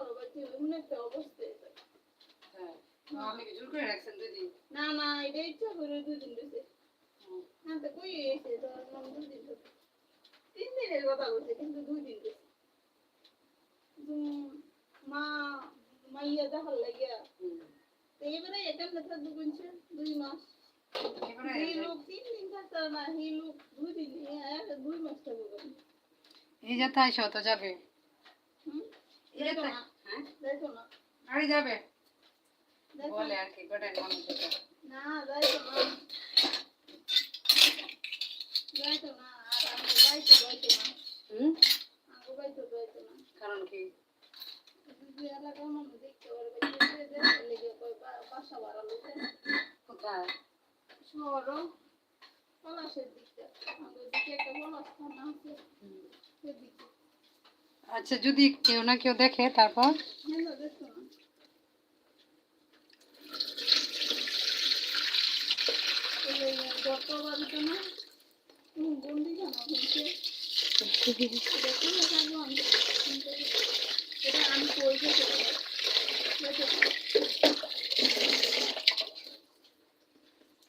বড় বাচ্চা এমন একটা অবস্থা হ্যাঁ আমি কি জোর করে রাখছেন দিদি না না এটা ইচ্ছা করে দুই দিন দিছে। তো কই এসে? তো নাম দুই দিন ধরে। তিন দিনের কথা বলছে কিন্তু দুই দিন দিছে। মা মাইয়া দেখার লাগিয়া এবারে এখান থেকে দু দুই মাস। এই লোক তিন দিন থাকতে না এই লোক দুই দিন দুই মাস থাকবে এই যাতে আইসো তো যাবে। হুম? হ্যাঁ? গাড়ি যাবে? বলে আর কি গোটাই মানুষ না যাইতো না। যাইতো না যাইতো যাইতো না। হুম? যাইতো যাইতো না। কারণ কি? কোথায়? পলাশের দিকটা। আমাদের দিকে একটা পলাশ থানা আছে। সেদিকে আচ্ছা যদি কেউ না কেউ দেখে তারপর?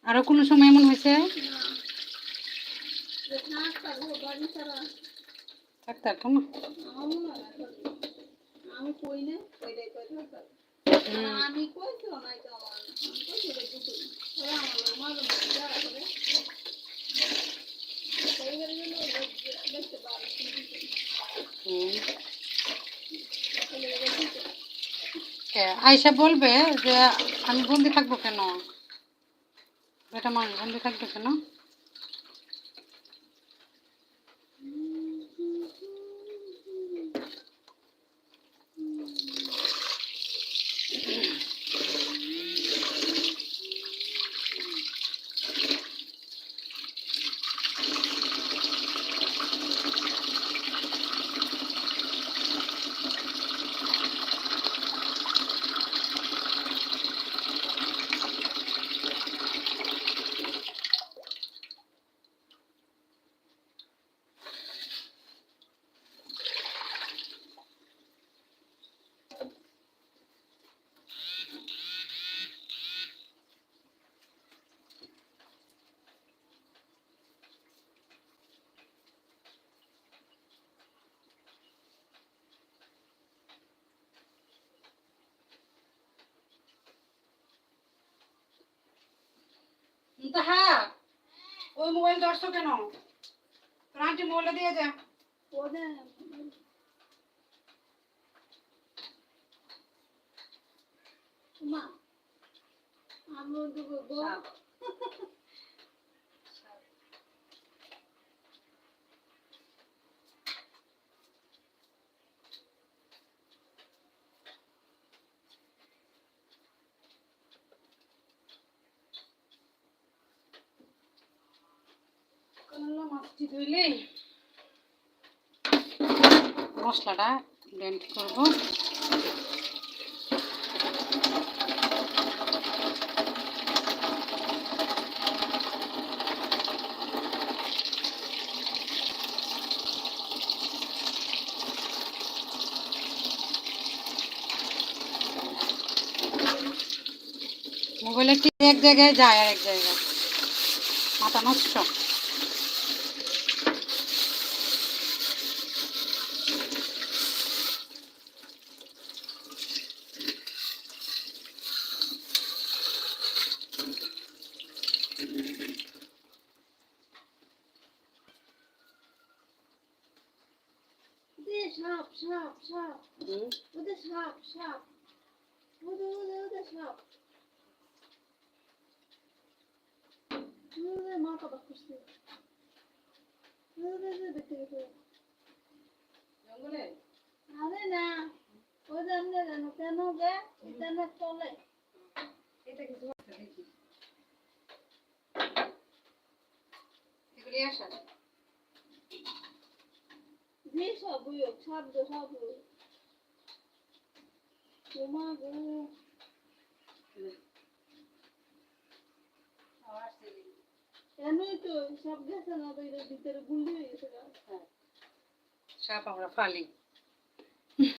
আরও কোনো সময় এমন হয়েছে? না যে থাক থাকব বাড়ি ছাড়া থাকতে পারতো না আমার না থাকব। আমি কই না ওইটাই কই নাই তো আমার। আমি কিছু ওরা আমার করে গেলে দেখতে পারে হুম। আয়সা বলবে যে আমি বন্দি থাকব কেন? এটা মানুষ বন্দি থাকবে কেন? হ্যাঁ ওই মোবাইল ধরছো কেন? তোর আন্টি মোবাইলটা দিয়ে যা মা আমি মশলাটা ব্লেন্ড করব। মোবাইলে কি এক জায়গায় যায় আর এক জায়গায়। মাথা নষ্ট ওদের সাপ সাপ সাপ ওদের সাপ সাপ ওদের ওদের ওদের সাপ ওদের মাথা বাকুসছে ওদের ওদের দেখতে গেছে জঙ্গলে আরে না ওদের এমনি জানো কেন গে কেন চলে এটা কিছু দেখি এগুলি আসা যে সব বুয়ক শব্দ সব তোমা গো কেনই তো সব গেছে না তো এটার ভিতরে গুলি হয়ে গেছে। সাপ আমরা ফালি